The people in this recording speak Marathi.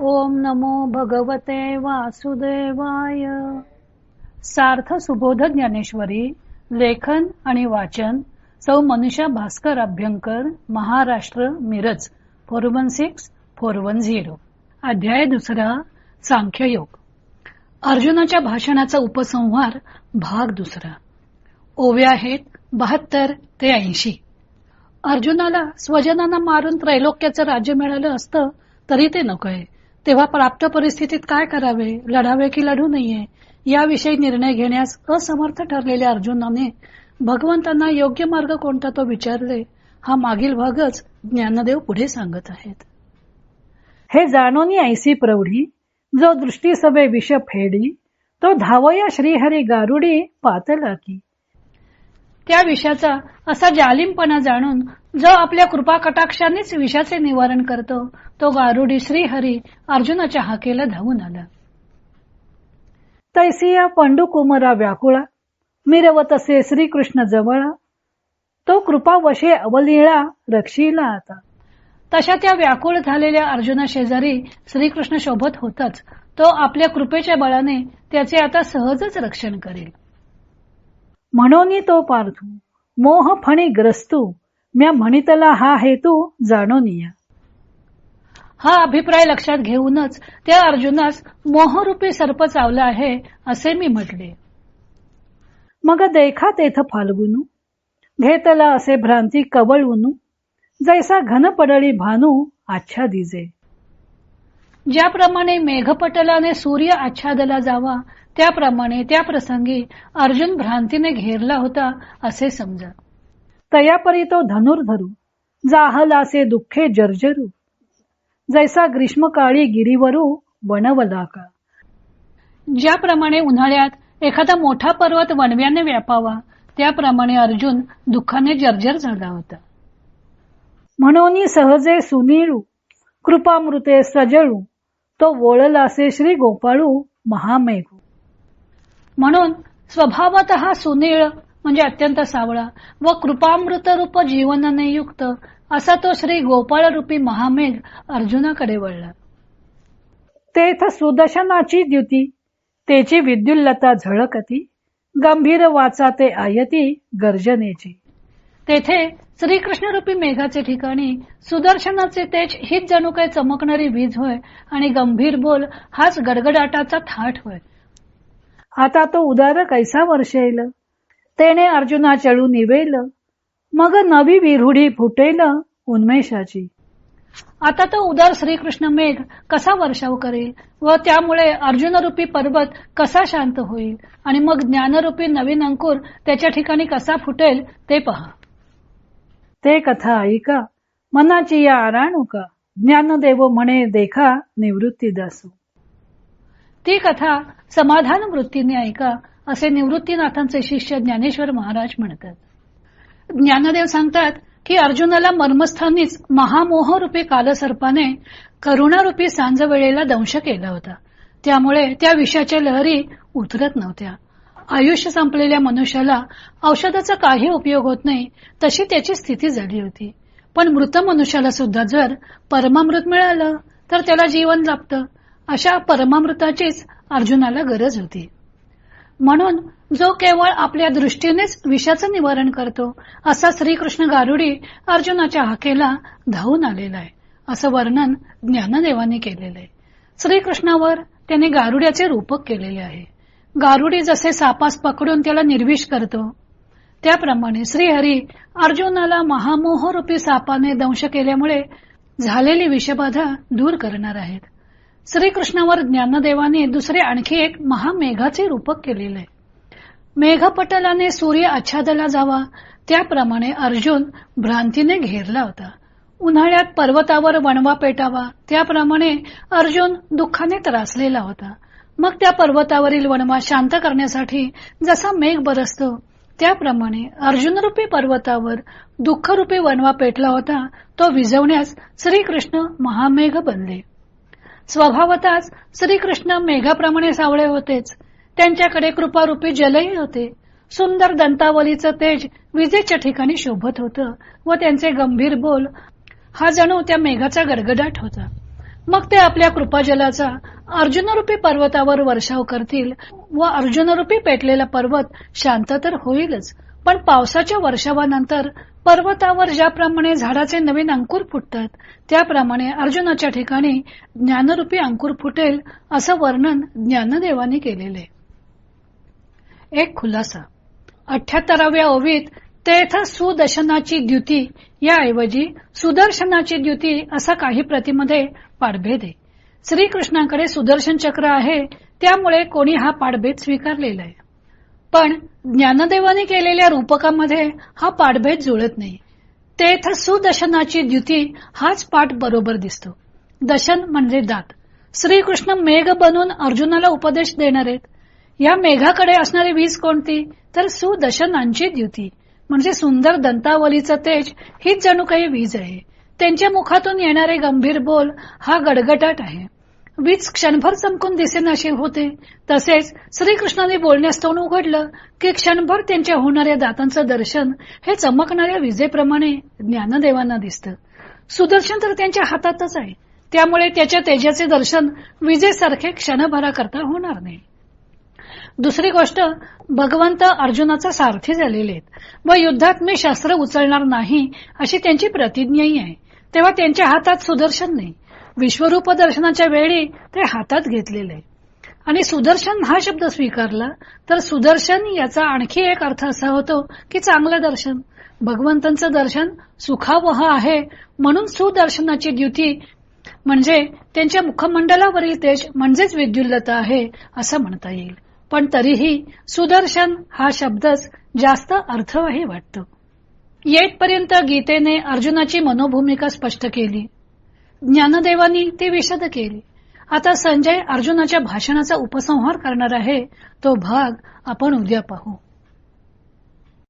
ओम नमो भगवते वासुदेवाय. सार्थ सुबोध ज्ञानेश्वरी लेखन आणि वाचन सौ Manusha Bhaskar Abhyankar Maharashtra Miraj four one six four one zero. अध्याय दुसरा सांख्ययोग. अर्जुनाच्या भाषणाचा उपसंहार भाग दुसरा. ओव्या आहेत बहात्तर ते ऐंशी. अर्जुनाला स्वजनांना मारून त्रैलोक्याचं राज्य मिळालं असतं तरी ते नकोय. तेव्हा प्राप्त परिस्थितीत काय करावे? लढावे की लढू नये? याविषयी निर्णय घेण्यास असमर्थ ठरलेल्या अर्जुनाने भगवंतांना योग्य मार्ग कोणता तो विचारले? हा मागील भागच ज्ञानदेव पुढे सांगत आहेत. हे जाणून ऐसी प्रौढी जो दृष्टी सभे विष फेडी तो धावया श्रीहरी गारुडी पातला की. त्या विषाचा असा जालिमपणा जाणून जो आपल्या कृपा कटाक्षानेच विषाचे निवारण करतो तो गारुडी श्रीहरी अर्जुनाच्या हाकेला धावून आला. तैसिया पंडू कुमरा व्याकुळा मिरवतसे श्रीकृष्ण जवळा तो कृपा वशे अवलिळा रक्षीला आता. तशा त्या व्याकुळ झालेल्या अर्जुना शेजारी श्रीकृष्ण शोभत होताच तो आपल्या कृपेच्या बळाने त्याचे आता सहजच रक्षण करेल. म्हणून तो पार्थू मोह फणी ग्रस्तू म्या म्हणितला हा हेतू जाणून या. हा अभिप्राय लक्षात घेऊनच त्या अर्जुनास मोहरूपी सर्प चावला आहे असे मी म्हटले. मग देखा तेथ फाल्गुनू घेतला असे भ्रांती कवळूनू जैसा घन पडळी भानू आच्छा दिजे ज्याप्रमाणे मेघपटलाने सूर्य आच्छादला जावा त्याप्रमाणे त्या प्रसंगी अर्जुन भ्रांतीने घेरला होता असे समजा. तयापरी तो धनुर्धरू जाहलासे दुःखे जर्जरू जैसा ग्रीष्मकाळी गिरीवरू वनवला का ज्याप्रमाणे उन्हाळ्यात एखादा मोठा पर्वत वनव्याने व्यापावा त्याप्रमाणे अर्जुन दुःखाने जर्जर झाला होता. म्हणून सहजे सुनीळू कृपामृते सजळू तो वोळलासे श्री गोपाळू महामेघू. म्हणून स्वभावत सुनीळ म्हणजे अत्यंत सावळा व कृपामृत रूप जीवनाने युक्त असा तो श्री गोपाळ रूपी महामेघ अर्जुनाकडे वळला. तेथ सुदर्शनाची द्युती तेची विद्युल्लता झळकती गंभीर वाचा ते आयती गर्जनेची. तेथे श्रीकृष्ण रूपी मेघाचे ठिकाणी सुदर्शनाचे तेज हीच जणू काही चमकणारी वीज होय आणि गंभीर बोल हाच गडगडाटाचा थाट होय. आता तो उदार कैसा वर्षेल? तेने अर्जुना चळू निवेल. मग नवी विरुढी फुटेल उन्मेषाची. आता तो उदार श्रीकृष्ण मेघ कसा वर्षाव करेल व त्यामुळे अर्जुन रूपी पर्वत कसा शांत होईल आणि मग ज्ञानरूपी नवीन अंकुर त्याच्या ठिकाणी कसा फुटेल ते पहा. ते कथा ऐका मनाची या आराणुका ज्ञानदेव म्हणे देखा निवृत्ती दासू. ती कथा समाधान वृत्तीने ऐका असे निवृत्तीनाथांचे शिष्य ज्ञानेश्वर महाराज म्हणतात. ज्ञानदेव सांगतात की अर्जुनाला मर्मस्थानीच महामोह रूपी कालसर्पाने करुणारूपी सांजवेळेला दंश केला होता. त्यामुळे त्या विषयाच्या लहरी उतरत नव्हत्या. आयुष्य संपलेल्या मनुष्याला औषधाचा काही उपयोग होत नाही तशी त्याची स्थिती झाली होती. पण मृत मनुष्याला सुद्धा जर परमामृत मिळालं तर त्याला जीवन लाभतं अशा परमामृताचीच अर्जुनाला गरज होती. म्हणून जो केवळ आपल्या दृष्टीनेच विषाचं निवारण करतो असा श्रीकृष्ण गारुडी अर्जुनाच्या हाकेला धावून आलेला आहे असं वर्णन ज्ञानदेवाने केलेलं आहे. श्रीकृष्णावर त्याने गारुड्याचे रूपक केलेले आहे. गारुडी जसे सापास पकडून त्याला निर्विष करतो. त्याप्रमाणे श्रीहरी अर्जुनाला महामोह रूपी सापाने दंश केल्यामुळे झालेली विषबाधा दूर करणार आहेत. श्रीकृष्णावर ज्ञानदेवाने दुसरे आणखी एक महामेघाचे रूपक केलेले. मेघपटलाने सूर्य आच्छादला जावा त्याप्रमाणे अर्जुन भ्रांतीने घेरला होता. उन्हाळ्यात पर्वतावर वणवा पेटावा त्याप्रमाणे अर्जुन दुःखाने त्रासलेला होता. मग त्या पर्वतावरील वणवा शांत करण्यासाठी जसा मेघ बरसतो त्याप्रमाणे अर्जुनरूपी पर्वतावर दुःखरूपी वणवा पेटला होता तो विजवण्यास श्रीकृष्ण महामेघ बनले. स्वभावताच श्रीकृष्ण मेघाप्रमाणे सावळे होतेच. त्यांच्याकडे कृपारूपी जलही होते. सुंदर दंतावलीचं तेज विजेच्या ठिकाणी शोभत होतं व त्यांचे गंभीर बोल हा जणू त्या मेघाचा गडगडाट होता. मग ते आपल्या कृपाजलाचा अर्जुनरूपी पर्वतावर वर्षाव करतील व अर्जुनरूपी पेटलेला पर्वत शांत तर होईलच पण पावसाच्या वर्षावानंतर पर्वतावर ज्याप्रमाणे झाडाचे नवीन अंकुर फुटतात त्याप्रमाणे अर्जुनाच्या ठिकाणी ज्ञानरूपी अंकुर फुटेल असं वर्णन ज्ञानदेवाने केलेले. एक खुलासा. अठ्याहत्तराव्या ओवीत तेथ सुदर्शनाची द्युती याऐवजी सुदर्शनाची द्युती असा काही प्रतिमध्ये पाठभेद आहे श्रीकृष्णाकडे सुदर्शन चक्र आहे त्यामुळे कोणी हा पाठभेद स्वीकारलेला आहे. पण ज्ञानदेवाने केलेल्या रूपकामध्ये हा पाठभेद जुळत नाही. तेथ सुदशनाची द्युती हाच पाठ बरोबर दिसतो. दशन म्हणजे दात. श्रीकृष्ण मेघ बनून अर्जुनाला उपदेश देणार आहेत या मेघाकडे असणारी वीज कोणती? तर सुदशनांची द्युती. म्हणजे सुंदर दंतावलीचं तेज हीच जणू काही वीज आहे. त्यांच्या मुखातून येणारे गंभीर बोल हा गडगटाट आहे. वीज क्षणभर चमकून दिसेनाशी होते. तसेच श्रीकृष्णाने बोलण्यास तोंड उघडलं की क्षणभर त्यांच्या होणाऱ्या दातांचं दर्शन हे चमकणाऱ्या विजेप्रमाणे ज्ञानदेवांना दिसतं. सुदर्शन तर त्यांच्या हातातच आहे. त्यामुळे त्याच्या तेजाचे दर्शन विजेसारखे क्षणभराकरता होणार नाही. दुसरी गोष्ट भगवंत अर्जुनाचा सारथी झालेले आहेत व युद्धात मी शस्त्र उचलणार नाही अशी त्यांची प्रतिज्ञाही आहे. तेव्हा त्यांच्या हातात सुदर्शन नाही. विश्वरूप दर्शनाच्या वेळी ते हातात घेतलेले. आणि सुदर्शन हा शब्द स्वीकारला तर सुदर्शन याचा आणखी एक अर्थ असा होतो की चांगलं दर्शन. भगवंतांचं दर्शन सुखावह आहे म्हणून सुदर्शनाची द्युती म्हणजे त्यांच्या मुखमंडलावरील तेज म्हणजेच विद्युल्लता आहे असं म्हणता येईल. पण तरीही सुदर्शन हा शब्दच जास्त अर्थवाही वाटतो. येतपर्यंत गीतेने अर्जुनाची मनोभूमिका स्पष्ट केली. ज्ञानदेवानी ती विशद केली. आता संजय अर्जुनाच्या भाषणाचा उपसंहार करणार आहे तो भाग आपण उद्या पाहू.